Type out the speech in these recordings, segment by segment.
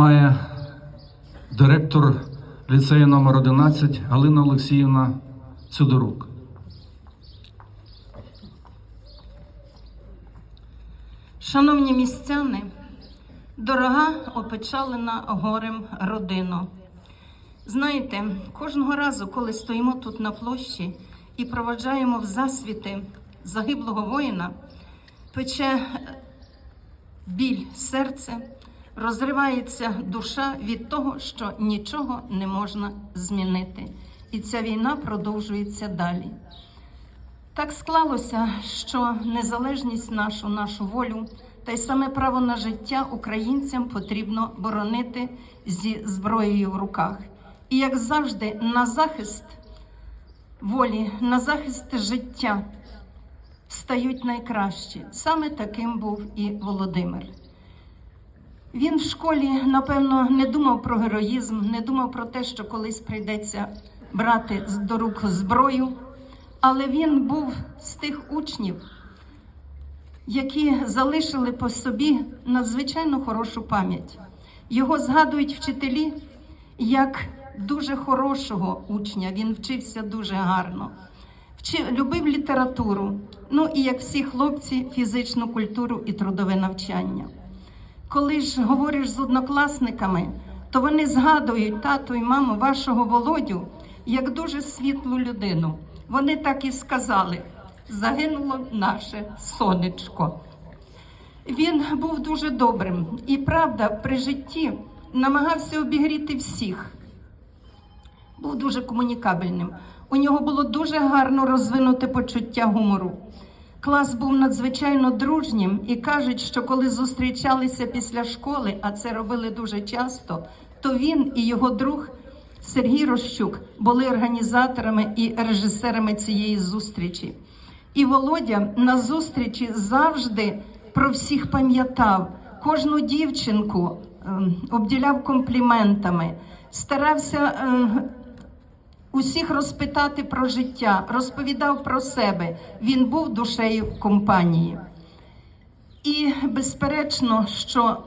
Має директор ліцею номер 11 Галина Олексіївна Сидорук. Шановні містяни, дорога опечалена горем родино. Знаєте, кожного разу, коли стоїмо тут на площі і проваджаємо в засвіти загиблого воїна, пече біль серце, розривається душа від того, що нічого не можна змінити. І ця війна продовжується далі. Так склалося, що незалежність нашу, нашу волю та й саме право на життя українцям потрібно боронити зі зброєю в руках. І як завжди, на захист волі, на захист життя стають найкращі. Саме таким був і Володимир. Він в школі, напевно, не думав про героїзм, не думав про те, що колись прийдеться брати до рук зброю. Але він був з тих учнів, які залишили по собі надзвичайно хорошу пам'ять. Його згадують вчителі як дуже хорошого учня. Він вчився дуже гарно, Вчи, любив літературу, ну і як всі хлопці, фізичну культуру і трудове навчання. Коли ж говориш з однокласниками, то вони згадують тату і маму вашого Володю як дуже світлу людину. Вони так і сказали: загинуло наше сонечко. Він був дуже добрим і правда при житті намагався обігріти всіх. Був дуже комунікабельним. У нього було дуже гарно розвинуте почуття гумору. Клас був надзвичайно дружнім і кажуть, що коли зустрічалися після школи, а це робили дуже часто, то він і його друг Сергій Рощук були організаторами і режисерами цієї зустрічі. І Володя на зустрічі завжди про всіх пам'ятав, кожну дівчинку ем, обділяв компліментами, старався. Усіх розпитати про життя, розповідав про себе. Він був душею компанії. І безперечно, що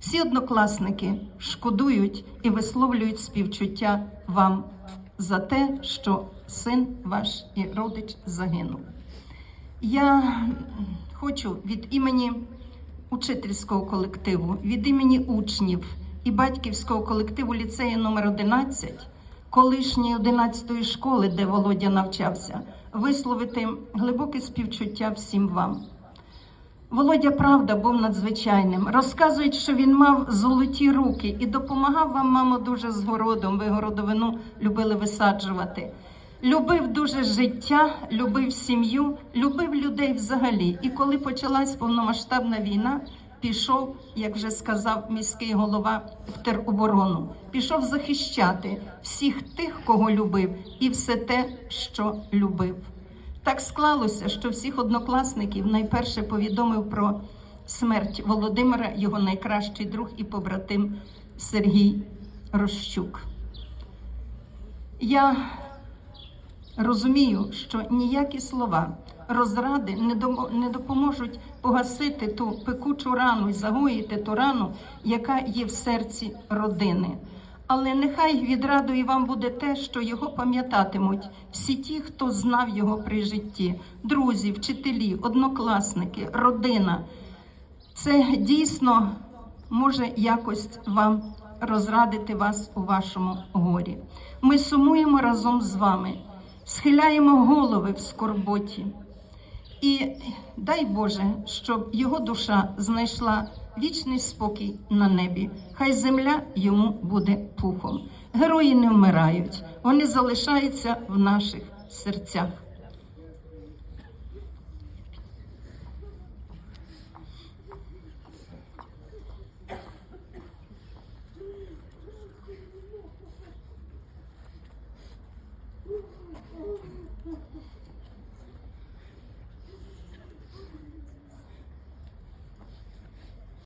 всі однокласники шкодують і висловлюють співчуття вам за те, що син ваш і родич загинув. Я хочу від імені учительського колективу, від імені учнів і батьківського колективу ліцею номер 11 колишньої 11-ї школи, де Володя навчався, висловити глибоке співчуття всім вам. Володя правда був надзвичайним. Розказують, що він мав золоті руки і допомагав вам, мамо, дуже з городом. Ви городовину любили висаджувати. Любив дуже життя, любив сім'ю, любив людей взагалі. І коли почалась повномасштабна війна, пішов, як вже сказав міський голова, в тероборону. Пішов захищати всіх тих, кого любив, і все те, що любив. Так склалося, що всіх однокласників найперше повідомив про смерть Володимира, його найкращий друг і побратим Сергій Рощук. Я розумію, що ніякі слова розради не допоможуть погасити ту пекучу рану і загоїти ту рану, яка є в серці родини. Але нехай відрадою вам буде те, що його пам'ятатимуть всі ті, хто знав його при житті: друзі, вчителі, однокласники, родина. Це дійсно може якось вам розрадити вас у вашому горі. Ми сумуємо разом з вами, схиляємо голови в скорботі. І дай Боже, щоб його душа знайшла вічний спокій на небі. Хай земля йому буде пухом. Герої не вмирають, вони залишаються в наших серцях.